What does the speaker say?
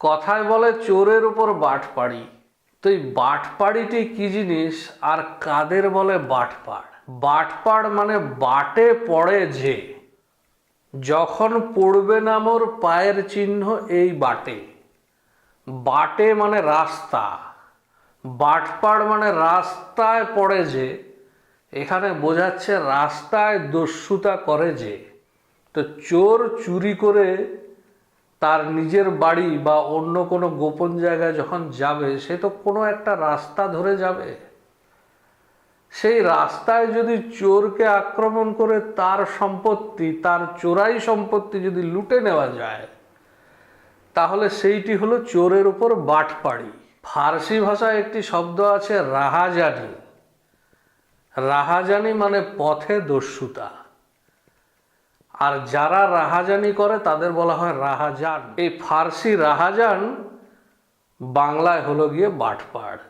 কথায় বলে চোরের উপর বাটপাড়ি। তো এই বাটপাড়িটি কি জিনিস? আর কাদের বলে বাটপাড়? বাটপাড় মানে বাটে পড়ে যে। যখন পড়বে না মোর পায়ের চিহ্ন এই বাটে। বাটে মানে রাস্তা। বাটপাড় মানে রাস্তায় পড়ে যে। এখানে বোঝাচ্ছে রাস্তায় দস্যুতা করে যে। তো চোর চুরি করে তার নিজের বাড়ি বা অন্য কোনো গোপন জায়গায় যখন যাবে, সে তো কোনো একটা রাস্তা ধরে যাবে। সেই রাস্তায় যদি চোরকে আক্রমণ করে তার সম্পত্তি, তার চোরাই সম্পত্তি যদি লুটে নেওয়া যায়, তাহলে সেইটি হলো চোরের উপর বাটপাড়ি। ফার্সি ভাষায় একটি শব্দ আছে রাহাজানি। রাহাজানি মানে পথে দস্যুতা। আর যারা রাহাজানি করে তাদের বলা হয় রাহাজান। এই ফার্সি রাহাজান বাংলায় হলো গিয়ে বাটপাড়।